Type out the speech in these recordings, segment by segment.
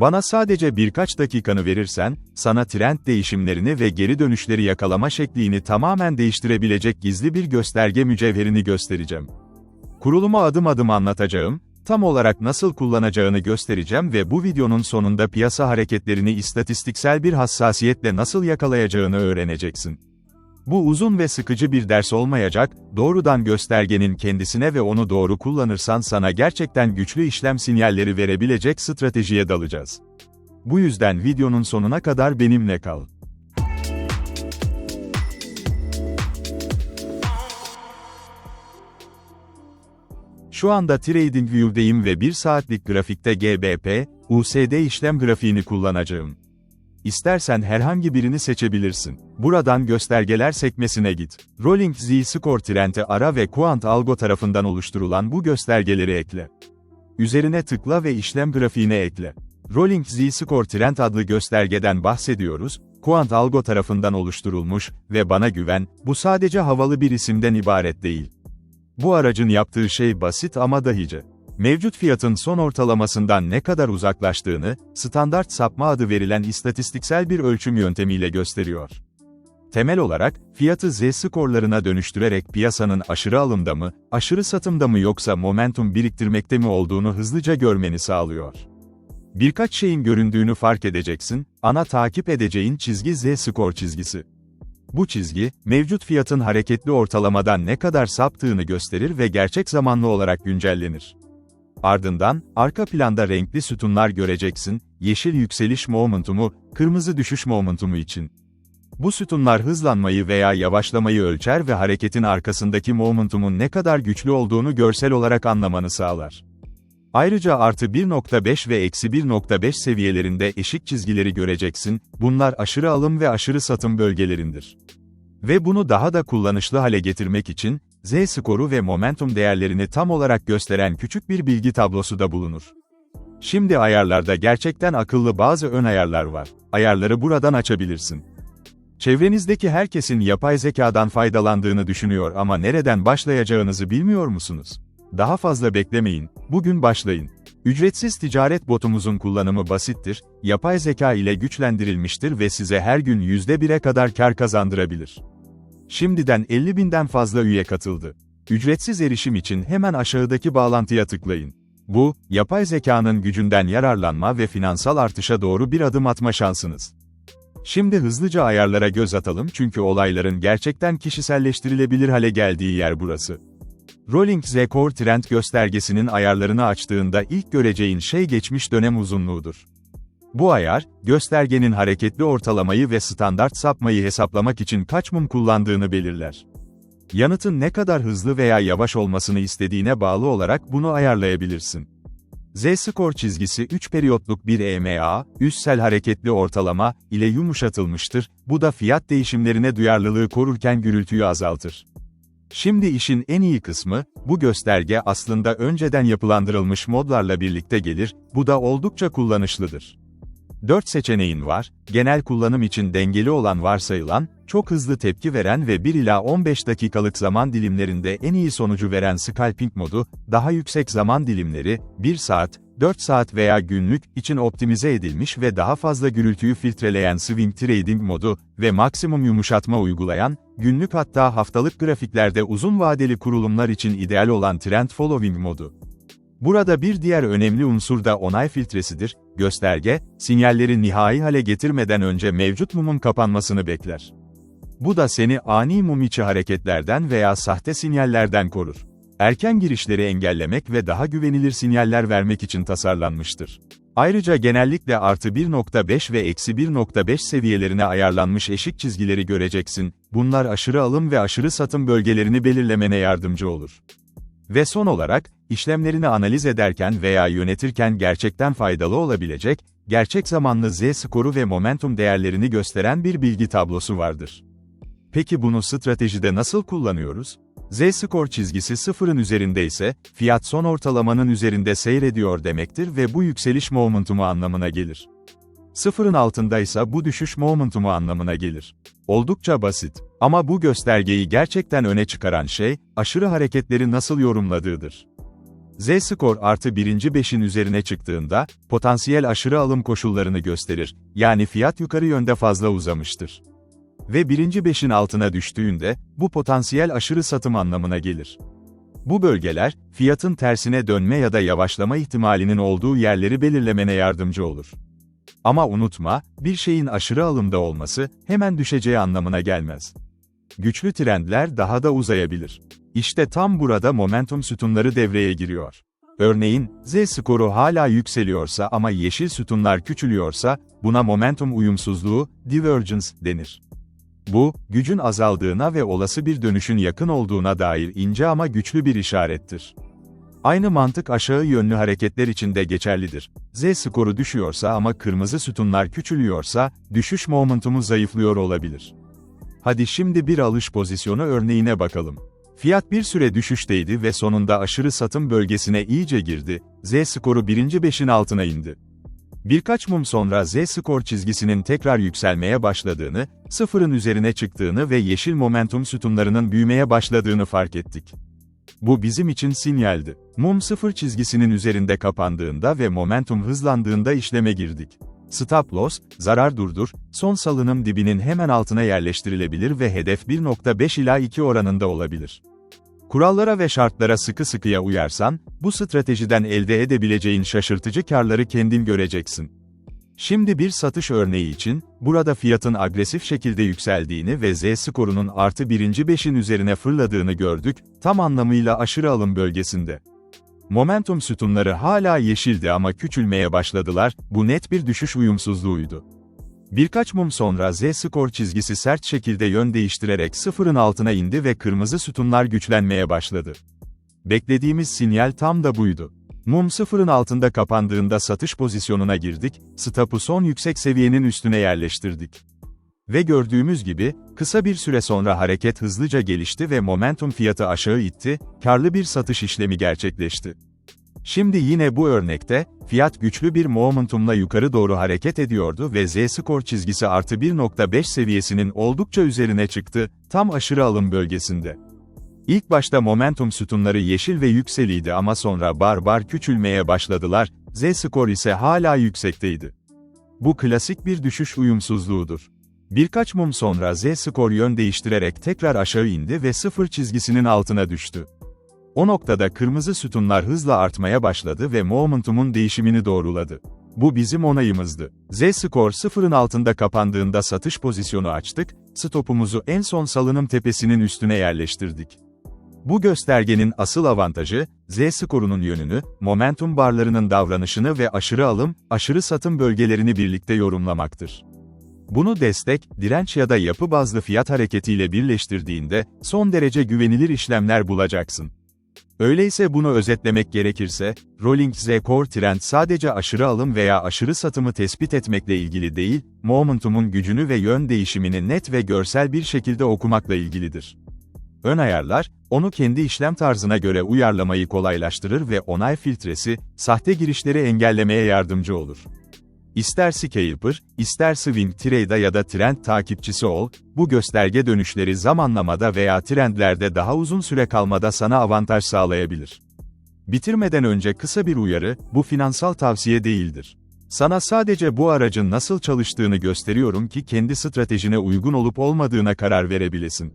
Bana sadece birkaç dakikanı verirsen, sana trend değişimlerini ve geri dönüşleri yakalama şeklini tamamen değiştirebilecek gizli bir gösterge mücevherini göstereceğim. Kurulumu adım adım anlatacağım, tam olarak nasıl kullanacağını göstereceğim ve bu videonun sonunda piyasa hareketlerini istatistiksel bir hassasiyetle nasıl yakalayacağını öğreneceksin. Bu uzun ve sıkıcı bir ders olmayacak, doğrudan göstergenin kendisine ve onu doğru kullanırsan sana gerçekten güçlü işlem sinyalleri verebilecek stratejiye dalacağız. Bu yüzden videonun sonuna kadar benimle kal. Şu anda TradingView'deyim ve 1 saatlik grafikte GBP, USD işlem grafiğini kullanacağım. İstersen herhangi birini seçebilirsin. Buradan göstergeler sekmesine git. Rolling Z-Score Trend'i ara ve Quant Algo tarafından oluşturulan bu göstergeleri ekle. Üzerine tıkla ve işlem grafiğine ekle. Rolling Z-Score Trend adlı göstergeden bahsediyoruz, Quant Algo tarafından oluşturulmuş ve bana güven, bu sadece havalı bir isimden ibaret değil. Bu aracın yaptığı şey basit ama dahice. Mevcut fiyatın son ortalamasından ne kadar uzaklaştığını, standart sapma adı verilen istatistiksel bir ölçüm yöntemiyle gösteriyor. Temel olarak, fiyatı Z-skorlarına dönüştürerek piyasanın aşırı alımda mı, aşırı satımda mı yoksa momentum biriktirmekte mi olduğunu hızlıca görmeni sağlıyor. Birkaç şeyin göründüğünü fark edeceksin, ana takip edeceğin çizgi Z-skor çizgisi. Bu çizgi, mevcut fiyatın hareketli ortalamadan ne kadar saptığını gösterir ve gerçek zamanlı olarak güncellenir. Ardından, arka planda renkli sütunlar göreceksin, yeşil yükseliş momentumu, kırmızı düşüş momentumu için. Bu sütunlar hızlanmayı veya yavaşlamayı ölçer ve hareketin arkasındaki momentumun ne kadar güçlü olduğunu görsel olarak anlamanı sağlar. Ayrıca artı 1.5 ve eksi 1.5 seviyelerinde eşik çizgileri göreceksin, bunlar aşırı alım ve aşırı satım bölgelerindir. Ve bunu daha da kullanışlı hale getirmek için, Z-skoru ve momentum değerlerini tam olarak gösteren küçük bir bilgi tablosu da bulunur. Şimdi ayarlarda gerçekten akıllı bazı ön ayarlar var. Ayarları buradan açabilirsin. Çevrenizdeki herkesin yapay zekadan faydalandığını düşünüyor ama nereden başlayacağınızı bilmiyor musunuz? Daha fazla beklemeyin, bugün başlayın. Ücretsiz ticaret botumuzun kullanımı basittir, yapay zeka ile güçlendirilmiştir ve size her gün %1'e kadar kar kazandırabilir. Şimdiden 50 binden fazla üye katıldı. Ücretsiz erişim için hemen aşağıdaki bağlantıya tıklayın. Bu, yapay zekanın gücünden yararlanma ve finansal artışa doğru bir adım atma şansınız. Şimdi hızlıca ayarlara göz atalım çünkü olayların gerçekten kişiselleştirilebilir hale geldiği yer burası. Rolling Z Core Trend göstergesinin ayarlarını açtığında ilk göreceğin şey geçmiş dönem uzunluğudur. Bu ayar, göstergenin hareketli ortalamayı ve standart sapmayı hesaplamak için kaç mum kullandığını belirler. Yanıtın ne kadar hızlı veya yavaş olmasını istediğine bağlı olarak bunu ayarlayabilirsin. Z-skor çizgisi 3 periyotluk bir EMA, üstsel hareketli ortalama, ile yumuşatılmıştır, bu da fiyat değişimlerine duyarlılığı korurken gürültüyü azaltır. Şimdi işin en iyi kısmı, bu gösterge aslında önceden yapılandırılmış modlarla birlikte gelir, bu da oldukça kullanışlıdır. 4 seçeneğin var, genel kullanım için dengeli olan varsayılan, çok hızlı tepki veren ve 1 ila 15 dakikalık zaman dilimlerinde en iyi sonucu veren scalping modu, daha yüksek zaman dilimleri, 1 saat, 4 saat veya günlük için optimize edilmiş ve daha fazla gürültüyü filtreleyen swing trading modu ve maksimum yumuşatma uygulayan, günlük hatta haftalık grafiklerde uzun vadeli kurulumlar için ideal olan trend following modu. Burada bir diğer önemli unsur da onay filtresidir, gösterge, sinyalleri nihai hale getirmeden önce mevcut mumun kapanmasını bekler. Bu da seni ani mum içi hareketlerden veya sahte sinyallerden korur. Erken girişleri engellemek ve daha güvenilir sinyaller vermek için tasarlanmıştır. Ayrıca genellikle artı 1.5 ve eksi 1.5 seviyelerine ayarlanmış eşik çizgileri göreceksin, bunlar aşırı alım ve aşırı satım bölgelerini belirlemene yardımcı olur. Ve son olarak, işlemlerini analiz ederken veya yönetirken gerçekten faydalı olabilecek, gerçek zamanlı Z-skoru ve momentum değerlerini gösteren bir bilgi tablosu vardır. Peki bunu stratejide nasıl kullanıyoruz? Z-skor çizgisi sıfırın üzerinde ise, fiyat son ortalamanın üzerinde seyrediyor demektir ve bu yükseliş momentumu anlamına gelir. Sıfırın altındaysa bu düşüş momentumu anlamına gelir. Oldukça basit. Ama bu göstergeyi gerçekten öne çıkaran şey, aşırı hareketleri nasıl yorumladığıdır. Z-skor artı birinci beşin üzerine çıktığında, potansiyel aşırı alım koşullarını gösterir, yani fiyat yukarı yönde fazla uzamıştır. Ve birinci beşin altına düştüğünde, bu potansiyel aşırı satım anlamına gelir. Bu bölgeler, fiyatın tersine dönme ya da yavaşlama ihtimalinin olduğu yerleri belirlemene yardımcı olur. Ama unutma, bir şeyin aşırı alımda olması, hemen düşeceği anlamına gelmez. Güçlü trendler daha da uzayabilir. İşte tam burada momentum sütunları devreye giriyor. Örneğin, Z skoru hala yükseliyorsa ama yeşil sütunlar küçülüyorsa, buna momentum uyumsuzluğu, divergence denir. Bu, gücün azaldığına ve olası bir dönüşün yakın olduğuna dair ince ama güçlü bir işarettir. Aynı mantık aşağı yönlü hareketler için de geçerlidir. Z skoru düşüyorsa ama kırmızı sütunlar küçülüyorsa, düşüş momentumu zayıflıyor olabilir. Hadi şimdi bir alış pozisyonu örneğine bakalım. Fiyat bir süre düşüşteydi ve sonunda aşırı satım bölgesine iyice girdi, Z skoru birinci beşin altına indi. Birkaç mum sonra Z skor çizgisinin tekrar yükselmeye başladığını, sıfırın üzerine çıktığını ve yeşil momentum sütunlarının büyümeye başladığını fark ettik. Bu bizim için sinyaldi. Mum sıfır çizgisinin üzerinde kapandığında ve momentum hızlandığında işleme girdik. Stop loss, zarar durdur, son salınım dibinin hemen altına yerleştirilebilir ve hedef 1.5 ila 2 oranında olabilir. Kurallara ve şartlara sıkı sıkıya uyarsan, bu stratejiden elde edebileceğin şaşırtıcı karları kendin göreceksin. Şimdi bir satış örneği için, burada fiyatın agresif şekilde yükseldiğini ve Z skorunun artı birinci beşin üzerine fırladığını gördük, tam anlamıyla aşırı alım bölgesinde. Momentum sütunları hala yeşildi ama küçülmeye başladılar, bu net bir düşüş uyumsuzluğuydu. Birkaç mum sonra Z skor çizgisi sert şekilde yön değiştirerek sıfırın altına indi ve kırmızı sütunlar güçlenmeye başladı. Beklediğimiz sinyal tam da buydu. Mum sıfırın altında kapandığında satış pozisyonuna girdik, stop'u son yüksek seviyenin üstüne yerleştirdik. Ve gördüğümüz gibi, kısa bir süre sonra hareket hızlıca gelişti ve momentum fiyatı aşağı itti, karlı bir satış işlemi gerçekleşti. Şimdi yine bu örnekte, fiyat güçlü bir momentumla yukarı doğru hareket ediyordu ve Z skor çizgisi artı 1.5 seviyesinin oldukça üzerine çıktı, tam aşırı alım bölgesinde. İlk başta momentum sütunları yeşil ve yükseliydi ama sonra bar bar küçülmeye başladılar, Z skor ise hala yüksekteydi. Bu klasik bir düşüş uyumsuzluğudur. Birkaç mum sonra Z skor yön değiştirerek tekrar aşağı indi ve sıfır çizgisinin altına düştü. O noktada kırmızı sütunlar hızla artmaya başladı ve momentumun değişimini doğruladı. Bu bizim onayımızdı. Z skor sıfırın altında kapandığında satış pozisyonu açtık, stopumuzu en son salınım tepesinin üstüne yerleştirdik. Bu göstergenin asıl avantajı, Z skorunun yönünü, momentum barlarının davranışını ve aşırı alım, aşırı satım bölgelerini birlikte yorumlamaktır. Bunu destek, direnç ya da yapı bazlı fiyat hareketiyle birleştirdiğinde, son derece güvenilir işlemler bulacaksın. Öyleyse bunu özetlemek gerekirse, Rolling Z Core Trend sadece aşırı alım veya aşırı satımı tespit etmekle ilgili değil, momentumun gücünü ve yön değişimini net ve görsel bir şekilde okumakla ilgilidir. Ön ayarlar, onu kendi işlem tarzına göre uyarlamayı kolaylaştırır ve onay filtresi, sahte girişleri engellemeye yardımcı olur. İster scalper, ister swing trade'a ya da trend takipçisi ol, bu gösterge dönüşleri zamanlamada veya trendlerde daha uzun süre kalmada sana avantaj sağlayabilir. Bitirmeden önce kısa bir uyarı, bu finansal tavsiye değildir. Sana sadece bu aracın nasıl çalıştığını gösteriyorum ki kendi stratejine uygun olup olmadığına karar verebilesin.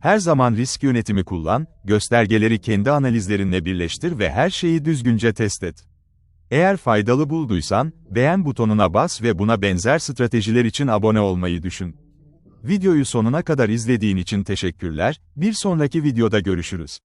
Her zaman risk yönetimi kullan, göstergeleri kendi analizlerinle birleştir ve her şeyi düzgünce test et. Eğer faydalı bulduysan, beğen butonuna bas ve buna benzer stratejiler için abone olmayı düşün. Videoyu sonuna kadar izlediğin için teşekkürler, bir sonraki videoda görüşürüz.